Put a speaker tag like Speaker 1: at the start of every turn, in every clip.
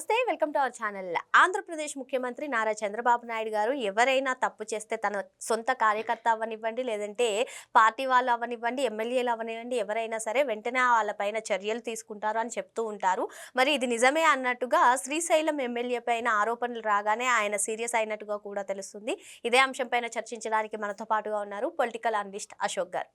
Speaker 1: నమస్తే welcome to our channel. Andhra Pradesh ముఖ్యమంత్రి నారా చంద్రబాబు నాయుడు గారు ఎవరైనా తప్పు చేస్తే తన సొంత కార్యకర్త అవ్వనివ్వండి లేదంటే పార్టీ వాళ్ళు అవ్వనివ్వండి ఎమ్మెల్యేలు అవ్వనివ్వండి ఎవరైనా సరే వెంటనే వాళ్ళపైన చర్యలు తీసుకుంటారు అని చెప్తూ ఉంటారు. మరి ఇది నిజమే అన్నట్టుగా శ్రీశైలం ఎమ్మెల్యే పైన ఆరోపణలు రాగానే ఆయన సీరియస్ అయినట్టుగా కూడా తెలుస్తుంది. ఇదే అంశంపైన చర్చించడానికి మనతో పాటుగా ఉన్నారు పొలిటికల్ అనలిస్ట్ అశోక్ గారు.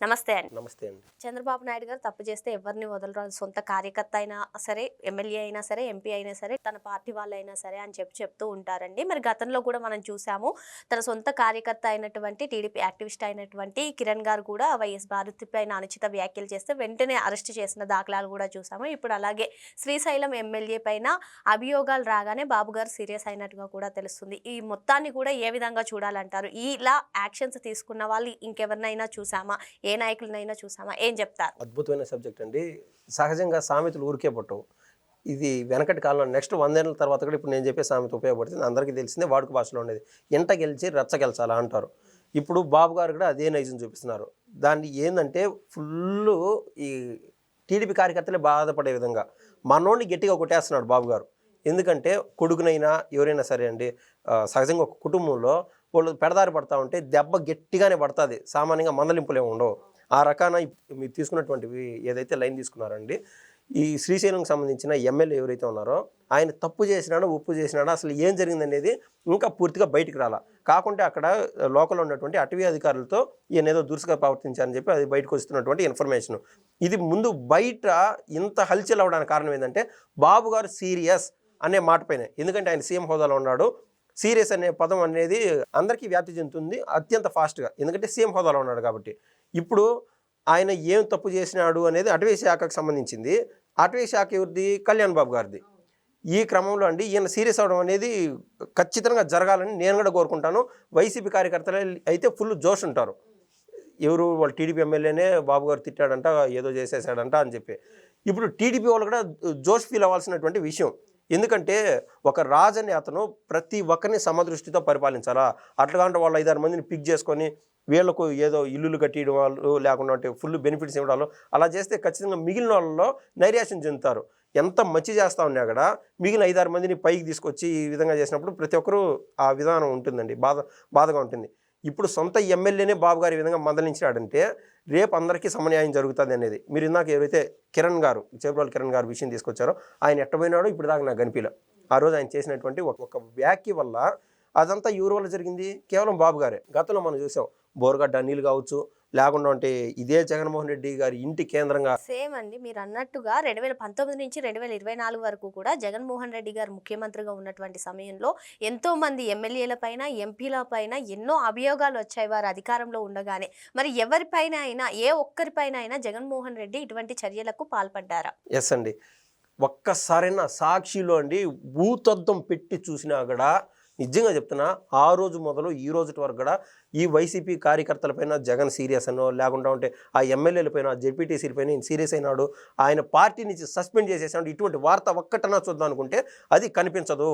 Speaker 1: నమస్తే అండి.
Speaker 2: నమస్తే అండి.
Speaker 1: చంద్రబాబు నాయుడు గారు తప్పు చేస్తే ఎవరిని వదలరు అది సొంత కార్యకర్త అయినా సరే ఎమ్మెల్యే అయినా సరే ఎంపీ అయినా సరే తన పార్టీ వాళ్ళైనా సరే అని చెప్పి చెప్తూ ఉంటారండి. మరి గతంలో కూడా మనం చూసాము తన సొంత కార్యకర్త అయినటువంటి టీడీపీ యాక్టివిస్ట్ అయినటువంటి కిరణ్ గారు కూడా వైఎస్ భారతి పైన అనుచిత వ్యాఖ్యలు చేస్తే వెంటనే అరెస్ట్ చేసిన దాఖలాలు కూడా చూసాము. ఇప్పుడు అలాగే శ్రీశైలం ఎమ్మెల్యే పైన అభియోగాలు రాగానే బాబు గారు సీరియస్ అయినట్టుగా కూడా తెలుస్తుంది. ఈ మొత్తాన్ని కూడా ఏ విధంగా చూడాలంటారు? ఇలా యాక్షన్స్ తీసుకున్న వాళ్ళు ఇంకెవరినైనా చూసామా? ఏ నాయకులనైనా చూసామా? ఏం చెప్తారు?
Speaker 2: అద్భుతమైన సబ్జెక్ట్ అండి. సహజంగా సామెతలు ఊరికే పట్టవు. ఇది వెనకటి కాలంలో నెక్స్ట్ వందేళ్ళ తర్వాత కూడా ఇప్పుడు నేను చెప్పే సామెత ఉపయోగపడుతుంది. అందరికీ తెలిసిందే వాడుక భాషలో ఉండేది. ఎంట గెలిచి రచ్చ గెలిచాలా అంటారు. ఇప్పుడు బాబు గారు కూడా అదే నైజం చూపిస్తున్నారు. దాన్ని ఏంటంటే ఫుల్ ఈ టీడీపీ కార్యకర్తలే బాధపడే విధంగా మనోడిని గట్టిగా కొట్టేస్తున్నాడు బాబు గారు. ఎందుకంటే కొడుకునైనా ఎవరైనా సరే అండి సహజంగా ఒక కుటుంబంలో వాళ్ళు పెడదారి పడతా ఉంటే దెబ్బ గట్టిగానే పడుతుంది. సామాన్యంగా మందలింపులే ఉండవు. ఆ రకాన మీరు తీసుకున్నటువంటివి ఏదైతే లైన్ తీసుకున్నారండి ఈ శ్రీశైలంకి సంబంధించిన ఎమ్మెల్యే ఎవరైతే ఉన్నారో ఆయన తప్పు చేసినాడో ఉప్పు చేసినాడో అసలు ఏం జరిగిందనేది ఇంకా పూర్తిగా బయటికి రాలా. కాకుంటే అక్కడ లోకల్ ఉన్నటువంటి అటవీ అధికారులతో ఈయన ఏదో దురుసుగా ప్రవర్తించారని చెప్పి అది బయటకు వస్తున్నటువంటి ఇన్ఫర్మేషన్. ఇది ముందు బయట ఇంత హల్చల్ అవడానికి కారణం ఏంటంటే బాబు గారు సీరియస్ అనే మాట పైన. ఎందుకంటే ఆయన సీఎం హోదాలో ఉన్నాడు. సీరియస్ అనే పదం అనేది అందరికీ వ్యాప్తి చెందుతుంది అత్యంత ఫాస్ట్గా. ఎందుకంటే సీఎం హోదాలో ఉన్నాడు కాబట్టి. ఇప్పుడు ఆయన ఏం తప్పు చేసినాడు అనేది అటవీ శాఖకు సంబంధించింది. అటవీ శాఖ ఎవరిది? కళ్యాణ్ బాబు గారిది. ఈ క్రమంలో అండి ఈయన సీరియస్ అవడం అనేది ఖచ్చితంగా జరగాలని నేను కూడా కోరుకుంటాను. వైసీపీ కార్యకర్తలు అయితే ఫుల్ జోష్ ఉంటారు. ఎవరు వాళ్ళు టీడీపీ ఎమ్మెల్యేనే బాబు గారు తిట్టాడంట ఏదో చేసేసాడంట అని చెప్పి. ఇప్పుడు టీడీపీ వాళ్ళు కూడా జోష్ ఫీల్ అవ్వాల్సినటువంటి విషయం. ఎందుకంటే ఒక రాజు అనే అతను ప్రతి ఒక్కరిని సమదృష్టితో పరిపాలించాలా? అట్లాంటి వాళ్ళు ఐదారు మందిని పిక్ చేసుకొని వీళ్ళకు ఏదో ఇల్లులు కట్టియడం వాళ్ళు లేకుండా అంటే ఫుల్ బెనిఫిట్స్ ఇవ్వడాలు అలా చేస్తే ఖచ్చితంగా మిగిలిన వాళ్ళలో నైరాశ్యం చెందుతారు. ఎంత మంచి చేస్తా ఉన్నా కూడా మిగిలిన ఐదారు మందిని పైకి తీసుకొచ్చి ఈ విధంగా చేసినప్పుడు ప్రతి ఒక్కరూ ఆ విధానం ఉంటుందండి. బాధ బాధగా ఉంటుంది. ఇప్పుడు సొంత ఎమ్మెల్యేనే బాబు గారు ఈ విధంగా మందలించాడంటే రేపు అందరికీ సమన్యాయం జరుగుతుంది అనేది. మీరు ఇందాక ఎవరైతే కిరణ్ గారు చేపరాలు కిరణ్ గారు విషయం తీసుకొచ్చారో ఆయన ఎట్టపోయినాడో ఇప్పుడు దాకా నాకు కనిపించలే ఆ రోజు ఆయన చేసినటువంటి ఒక వ్యాఖ్య వల్ల అదంతా ఎవరి వల్ల జరిగింది? కేవలం బాబు గారే. గతంలో మనం చూసాం బోర్గడ్డ నీళ్ళు కావచ్చు లేకుండా ఉంటే ఇదే జగన్మోహన్ రెడ్డి గారి ఇంటి కేంద్రంగా
Speaker 1: సేమ్ అండి మీరు అన్నట్టుగా రెండు వేల పంతొమ్మిది నుంచి రెండు వేల ఇరవై నాలుగు వరకు కూడా జగన్మోహన్ రెడ్డి గారు ముఖ్యమంత్రిగా ఉన్నటువంటి సమయంలో ఎంతో మంది ఎమ్మెల్యేల పైన ఎంపీల పైన ఎన్నో అభియోగాలు వచ్చాయి వారు అధికారంలో ఉండగానే. మరి ఎవరిపైన అయినా ఏ ఒక్కరిపైన అయినా జగన్మోహన్ రెడ్డి ఇటువంటి చర్యలకు పాల్పడ్డారా?
Speaker 2: ఎస్ అండి. ఒక్కసారైనా సాక్షిలో అండి భూతద్దం పెట్టి చూసినా కూడా నిజంగా చెప్తున్నా ఆ రోజు మొదలు ఈ రోజు వరకు కూడా ఈ వైసీపీ కార్యకర్తలపైన జగన్ సీరియస్ అనో లేకుండా ఉంటే ఆ ఎమ్మెల్యేల పైన జెడ్పీటీసీల పైన ఈయన సీరియస్ అయినాడు. ఆయన పార్టీ నుంచి సస్పెండ్ చేసేసాడు. ఇటువంటి వార్త ఒక్కటనా చూద్దాం అనుకుంటే అది కనిపించదు.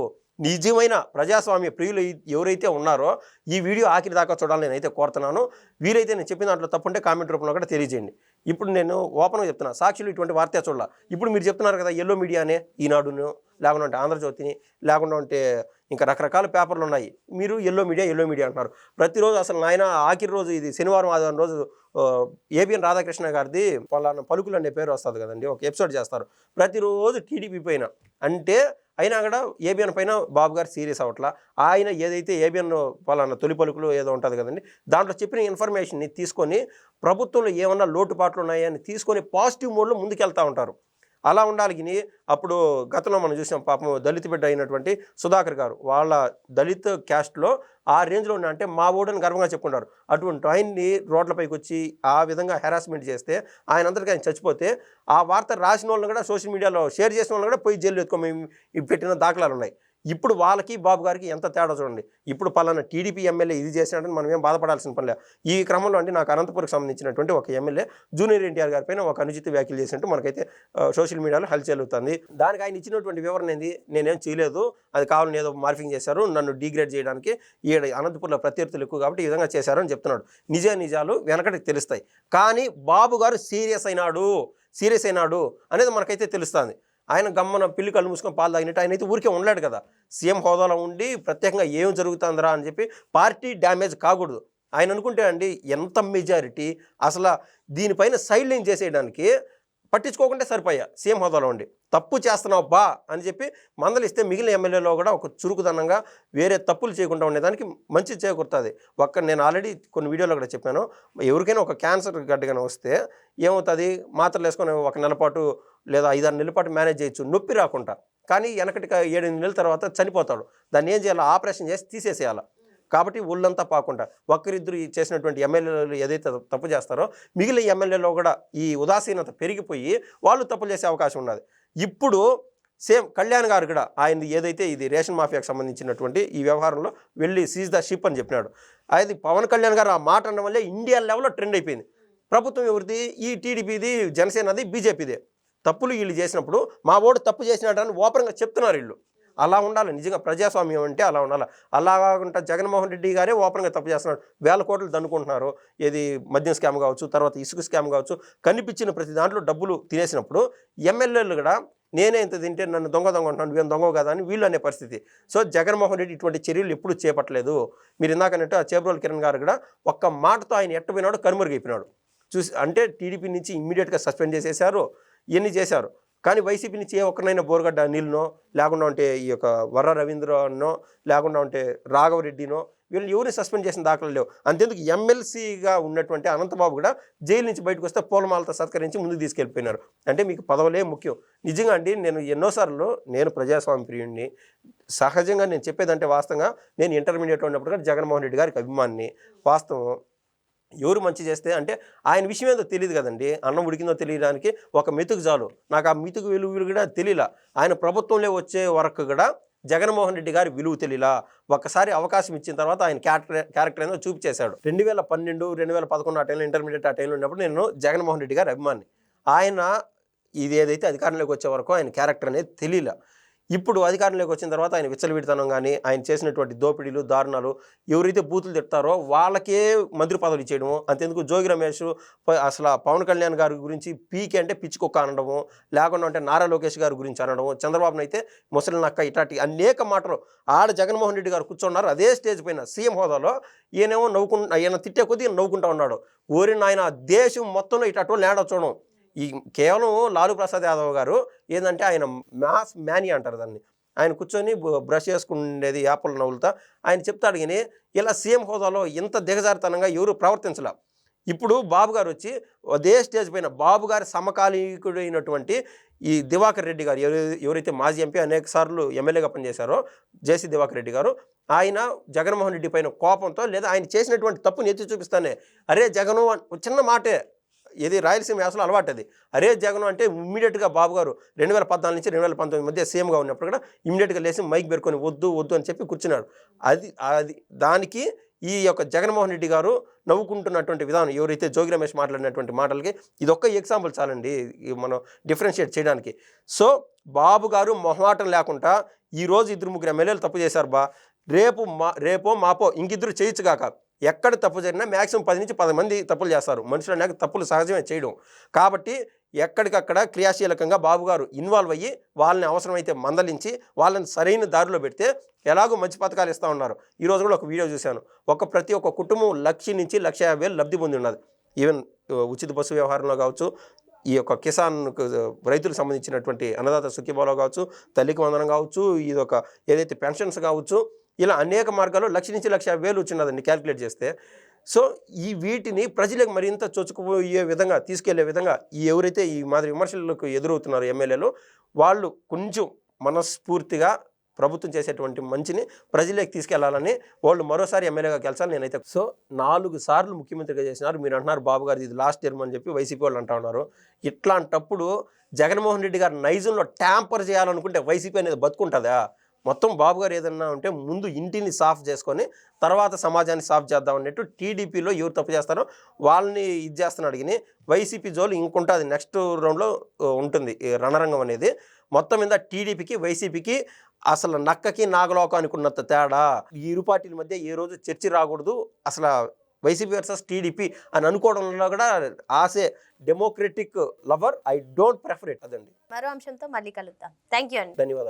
Speaker 2: నిజమైన ప్రజాస్వామ్య ప్రియులు ఎవరైతే ఉన్నారో ఈ వీడియో ఆఖరి దాకా చూడాలని నేనైతే కోరుతున్నాను. వీరైతే నేను చెప్పిన దాంట్లో తప్పుంటే కామెంట్ రూపంలో కూడా తెలియజేయండి. ఇప్పుడు నేను ఓపెన్గా చెప్తున్నా సాక్షులు ఇటువంటి వార్తే చూడాల. ఇప్పుడు మీరు చెప్తున్నారు కదా ఎల్లో మీడియానే ఈనాడును లేకుండా ఉంటే ఆంధ్రజ్యోతిని లేకుండా ఉంటే ఇంకా రకరకాల పేపర్లు ఉన్నాయి. మీరు ఎల్లో మీడియా ఎల్లో మీడియా అంటున్నారు. ప్రతిరోజు అసలు నాయన ఆఖరి రోజు ఇది శనివారం ఆదివారం రోజు ఏబిఎన్ రాధాకృష్ణ గారిది పలానా పలుకులు అనే పేరు వస్తుంది కదండి ఒక ఎపిసోడ్ చేస్తారు. ప్రతిరోజు టీడీపీ పైన అంటే అయినా కూడా ఏబిఎన్ పైన బాబు గారు సీరియస్ అవట్లా ఆయన ఏదైతే ఏబిఎన్ పలానా తొలి పలుకులు ఏదో ఉంటుంది కదండి దాంట్లో చెప్పిన ఇన్ఫర్మేషన్ని తీసుకొని ప్రభుత్వంలో ఏమన్నా లోటుపాట్లు ఉన్నాయని తీసుకొని పాజిటివ్ మోడ్లో ముందుకెళ్తా ఉంటారు. అలా ఉండాలి గిని. అప్పుడు గతంలో మనం చూసాం పాపం దళిత బిడ్డ అయినటువంటి సుధాకర్ గారు వాళ్ళ దళిత క్యాస్ట్లో ఆ రేంజ్లో ఉన్న అంటే మా ఓడని గర్వంగా చెప్పుకుంటారు. అటువంటి ఆయన్ని రోడ్లపైకి వచ్చి ఆ విధంగా హెరాస్మెంట్ చేస్తే ఆయన అందరికీ ఆయన చచ్చిపోతే ఆ వార్త రాసిన వాళ్ళని కూడా సోషల్ మీడియాలో షేర్ చేసిన వాళ్ళని కూడా పోయి జైలు ఎత్తుకో మేము పెట్టిన దాఖలాలు ఉన్నాయి. ఇప్పుడు వాళ్ళకి బాబు గారికి ఎంత తేడా చూడండి. ఇప్పుడు పలానా టీడీపీ ఎమ్మెల్యే ఇది చేసినట్టు మనం ఏం బాధపడాల్సిన పని లేదు. ఈ క్రమంలో అంటే నాకు అనంతపురకు సంబంధించినటువంటి ఒక ఎమ్మెల్యే జూనియర్ ఎన్టీఆర్ గారి పైన ఒక అనుచిత వ్యాఖ్యలు చేసినట్టు మనకైతే సోషల్ మీడియాలో హల్చల్ అవుతుంది దానికి ఆయన ఇచ్చినటువంటి వివరణ ఏంది? నేనేం చేయలేదు. అది కావాలని ఏదో మార్ఫింగ్ చేశారు. నన్ను డిగ్రేడ్ చేయడానికి ఈ అనంతపురంలో ప్రత్యర్థులు ఎక్కువ కాబట్టి ఈ విధంగా చేశారని చెప్తున్నాడు. నిజ నిజాలు వెనకటికి తెలుస్తాయి. కానీ బాబు గారు సీరియస్ అయినాడు. సీరియస్ అయినాడు అనేది మనకైతే తెలుస్తుంది. ఆయన గమ్మన పిల్లి కళ్ళు మూసుకొని పాలు తాగినట్టు ఆయన అయితే ఊరికే ఉండలేడు కదా. సీఎం హోదాలో ఉండి ప్రత్యేకంగా ఏం జరుగుతుందిరా అని చెప్పి పార్టీ డ్యామేజ్ కాకూడదు. ఆయన అనుకుంటే అండి ఎంత మెజారిటీ అసలు దీనిపైన సైడ్ లైన్ చేసేయడానికి పట్టించుకోకుండా సరిపోయా. సీఎం హోదాలో ఉండి. తప్పు చేస్తున్నావు బా అని చెప్పి మందలిస్తే మిగిలిన ఎమ్మెల్యేలో కూడా ఒక చురుకుదనంగా వేరే తప్పులు చేయకుండా ఉండేదానికి మంచి చేకూరుతుంది. ఒక్క నేను ఆల్రెడీ కొన్ని వీడియోలో కూడా చెప్పాను ఎవరికైనా ఒక క్యాన్సర్ గడ్డగానే వస్తే ఏమవుతుంది? మాత్రలు వేసుకొని ఒక నెల పాటు లేదా ఐదారు నెలల పాటు మేనేజ్ చేయొచ్చు. నొప్పి రాకుండా. కానీ వెనకటికి ఏడు నెలల తర్వాత చనిపోతాడు. దాన్ని ఏం చేయాలి? ఆపరేషన్ చేసి తీసేసేయాలి. కాబట్టి ఒళ్ళంతా పాకుండా ఒక్కరిద్దరు చేసినటువంటి ఎమ్మెల్యేలు ఏదైతే తప్పు చేస్తారో మిగిలిన ఎమ్మెల్యేలో కూడా ఈ ఉదాసీనత పెరిగిపోయి వాళ్ళు తప్పులు చేసే అవకాశం ఉన్నది. ఇప్పుడు సేమ్ కళ్యాణ్ గారు కూడా ఆయన ఏదైతే ఇది రేషన్ మాఫియాకు సంబంధించినటువంటి ఈ వ్యవహారంలో వెళ్ళి సీజ్ ద షిప్ అని చెప్పినాడు. అది పవన్ కళ్యాణ్ గారు ఆ మాట అనడం వల్లే ఇండియా లెవెల్లో ట్రెండ్ అయిపోయింది. ప్రభుత్వం ఎవరిది? ఈ టీడీపీది జనసేనది బీజేపీదే. తప్పులు వీళ్ళు చేసినప్పుడు మా ఓడు తప్పు చేసినాడని ఓపెన్గా చెప్తున్నారు వీళ్ళు. అలా ఉండాలి. నిజంగా ప్రజాస్వామ్యం అంటే అలా ఉండాలి. అలా కాకుండా జగన్మోహన్ రెడ్డి గారే ఓపెన్గా తప్పు చేస్తున్నాడు. వేల కోట్లు దండుకుంటున్నారు. ఏది మద్యం స్కామ్ కావచ్చు తర్వాత ఇసుక స్కామ్ కావచ్చు కనిపించిన ప్రతి దాంట్లో డబ్బులు తినేసినప్పుడు ఎమ్మెల్యేలు కూడా నేనే ఇంత తింటే నన్ను దొంగ దొంగ ఉంటున్నాను వీళ్ళు దొంగ కదా అని వీళ్ళు అనే పరిస్థితి. సో జగన్మోహన్ రెడ్డి ఇటువంటి చర్యలు ఎప్పుడు చేపట్టలేదు. మీరు ఇందాకన్నట్టు ఆ చేబ్రోల్ కిరణ్ గారు కూడా ఒక్క మాటతో ఆయన ఎట్టపోయినాడు కనుమరుగైపోయినాడు. చూసి అంటే టీడీపీ నుంచి ఇమ్మీడియట్గా సస్పెండ్ చేసేశారు. ఇవన్నీ చేశారు? కానీ వైసీపీ నుంచి ఏ ఒక్కరినైనా బోరగడ్డ అనిల్నో లేకుండా ఉంటే ఈ యొక్క వర్ర రవీంద్రనో లేకుండా ఉంటే రాఘవరెడ్డినో వీళ్ళు ఎవరిని సస్పెండ్ చేసిన దాఖలు లేవు. అంతేందుకు ఎమ్మెల్సీగా ఉన్నటువంటి అనంతబాబు కూడా జైలు నుంచి బయటకు వస్తే పూలమాలతో సత్కరించి ముందుకు తీసుకెళ్ళిపోయినారు. అంటే మీకు పదవులే ముఖ్యం. నిజంగా అండి నేను ఎన్నోసార్లు నేను ప్రజాస్వామ్య ప్రియుడిని సహజంగా నేను చెప్పేదంటే వాస్తవంగా నేను ఇంటర్మీడియట్ ఉన్నప్పుడు కూడా జగన్మోహన్ రెడ్డి గారికి అభిమానిని. వాస్తవం. ఎవరు మంచి చేస్తే అంటే ఆయన విషయం ఏదో తెలియదు కదండి. అన్నం ఉడికిందో తెలియడానికి ఒక మెతుకు చాలు. నాకు ఆ మెతుకు విలువ కూడా తెలియలా ఆయన ప్రభుత్వంలో వచ్చే వరకు కూడా జగన్మోహన్ రెడ్డి గారి విలువ తెలియలా ఒక్కసారి అవకాశం ఇచ్చిన తర్వాత ఆయన క్యారెక్టర్ క్యారెక్టర్ ఏదో చూపించేశాడు. రెండు వేల పన్నెండు రెండు వేల పదకొండు ఆ టైంలో ఇంటర్మీడియట్ ఆ టైంలో ఉన్నప్పుడు నేను జగన్మోహన్ రెడ్డి గారి అభిమాని. ఆయన ఇది ఏదైతే అధికారంలోకి వచ్చే వరకు ఆయన క్యారెక్టర్ అనేది తెలియలా ఇప్పుడు అధికారంలోకి వచ్చిన తర్వాత ఆయన విచ్చలవిడితనం కానీ ఆయన చేసినటువంటి దోపిడీలు దారుణాలు ఎవరైతే బూతులు తిడతారో వాళ్ళకే మంత్రి పదవులు ఇచ్చేయడము. అంతెందుకు జోగి రమేష్ అసలు ఆ పవన్ కళ్యాణ్ గారి గురించి పీకే అంటే పిచ్చుకొక్క అనడము లేకుండా అంటే నారా లోకేష్ గారి గురించి అనడము చంద్రబాబును అయితే ముసలి నక్క ఇట్లాంటి అనేక మాటలు ఆడ జగన్మోహన్ రెడ్డి గారు కూర్చున్నారు. అదే స్టేజ్ పైన సీఎం హోదాలో ఈయనేమో నవ్వుకుంటా ఈయన తిట్టే కొద్దీ నవ్వుకుంటా ఉన్నాడు. ఓరి నాయన దేశం మొత్తంలో ఇటు లేడ చూడడం ఈ కేవలం లాలూ ప్రసాద్ యాదవ్ గారు ఏంటంటే ఆయన మ్యాథ్స్ మ్యాని అంటారు దాన్ని. ఆయన కూర్చొని బ్రష్ చేసుకునేది యాపలు నవ్వులతో ఆయన చెప్తాడు కానీ ఇలా సీఎం హోదాలో ఇంత దిగజారితనంగా ఎవరు ప్రవర్తించలే. ఇప్పుడు బాబు గారు వచ్చి అదే స్టేజ్ పైన బాబు గారి సమకాలీకుడైనటువంటి ఈ దివాకర్ రెడ్డి గారు ఎవరైతే మాజీ ఎంపీ అనేక సార్లు ఎమ్మెల్యేగా పనిచేశారో జేసీ దివాకర్ రెడ్డి గారు ఆయన జగన్మోహన్ రెడ్డి పైన కోపంతో లేదా ఆయన చేసినటువంటి తప్పుని ఎత్తి చూపిస్తానే అరే జగను చిన్న మాటే ఇది రాయలసీమ యాసలో అలవాటు అది. అరే జగన్ అంటే ఇమ్మీడియట్గా బాబు గారు రెండు వేల పద్నాలుగు నుంచి రెండు వేల పంతొమ్మిది మధ్య సీఎంగా ఉన్నప్పుడు కూడా ఇమ్మీడియట్గా లేచి మైక్ పెట్టుకొని వద్దు వద్దు అని చెప్పి కూర్చున్నాడు అది అది దానికి ఈ యొక్క జగన్మోహన్ రెడ్డి గారు నవ్వుకుంటున్నటువంటి విధానం ఎవరైతే జోగి రమేష్ మాట్లాడినటువంటి మాటలకి ఇది ఒక్క ఎగ్జాంపుల్ చాలండి మనం డిఫరెన్షియేట్ చేయడానికి. సో బాబు గారు మొహమాటం లేకుండా ఈరోజు ఇద్దరు ముగ్గురు ఎమ్మెల్యేలు తప్పు చేశారు బా. రేపు మా రేపో మాపో ఇంకిద్దరు చేయొచ్చు కాక. ఎక్కడ తప్పు జరిగినా మ్యాక్సిమం పది నుంచి పది మంది తప్పులు చేస్తారు. మనుషులు అనేక తప్పులు సహజమే చేయడం. కాబట్టి ఎక్కడికక్కడ క్రియాశీలకంగా బాబు గారు ఇన్వాల్వ్ అయ్యి వాళ్ళని అవసరమైతే మందలించి వాళ్ళని సరైన దారిలో పెడితే ఎలాగో మంచి పథకాలు ఇస్తూ ఉన్నారు. ఈరోజు కూడా ఒక వీడియో చూశాను. ఒక ప్రతి ఒక్క కుటుంబం లక్ష నుంచి లక్ష యాభై వేలు లబ్ధి పొంది ఉన్నది. ఈవెన్ ఉచిత బస్సు వ్యవహారంలో కావచ్చు ఈ యొక్క కిసాన్ రైతులకు సంబంధించినటువంటి అన్నదాత సుఖీభాలో కావచ్చు తల్లికి వందనం కావచ్చు ఇది ఒక ఏదైతే పెన్షన్స్ కావచ్చు ఇలా అనేక మార్గాల్లో లక్ష నుంచి లక్ష యాభై వేలు వచ్చినదండి క్యాలిక్యులేట్ చేస్తే. సో ఈ వీటిని ప్రజలకు మరింత చొచ్చుకుపోయే విధంగా తీసుకెళ్ళే విధంగా ఈ ఎవరైతే ఈ మాదిరి విమర్శలకు ఎదురవుతున్నారు ఎమ్మెల్యేలు వాళ్ళు కొంచెం మనస్ఫూర్తిగా ప్రభుత్వం చేసేటువంటి మంచిని ప్రజలకు తీసుకెళ్ళాలని వాళ్ళు మరోసారి ఎమ్మెల్యేగా గెలిచాలి నేనైతే సో నాలుగు సార్లు ముఖ్యమంత్రిగా చేసినారు. మీరు అంటున్నారు బాబు గారు ఇది లాస్ట్ టర్మ్ అని చెప్పి వైసీపీ వాళ్ళు అంటా ఉన్నారు. ఇట్లాంటప్పుడు జగన్మోహన్ రెడ్డి గారు నైజంలో ట్యాంపర్ చేయాలనుకుంటే వైసీపీ అనేది బతుకుంటుందా? మొత్తం బాబు గారు ఏదన్నా ఉంటే ముందు ఇంటిని సాఫ్ చేసుకొని తర్వాత సమాజాన్ని సాఫ్ చేద్దాం అన్నట్టు టీడీపీలో ఎవరు తప్పు చేస్తారో వాళ్ళని ఇది చేస్తున్నాడు. కానీ వైసీపీ జోలు ఇంకుంటుంది నెక్స్ట్ రౌండ్లో ఉంటుంది. రణరంగం అనేది మొత్తం మీద టీడీపీకి వైసీపీకి అసలు నక్కకి నాగలోకానికి ఉన్నంత తేడా. ఈ ఇరు పార్టీల మధ్య ఏ రోజు చర్చ రాకూడదు. అసలు వైసీపీ వర్సెస్ టీడీపీ అని అనుకోవడంలో కూడా as a democratic lover I don't prefer it. అదండి.
Speaker 1: మరో అంశంతో మళ్ళీ కలుద్దాం. థ్యాంక్ యూ అండి.
Speaker 2: ధన్యవాదాలు.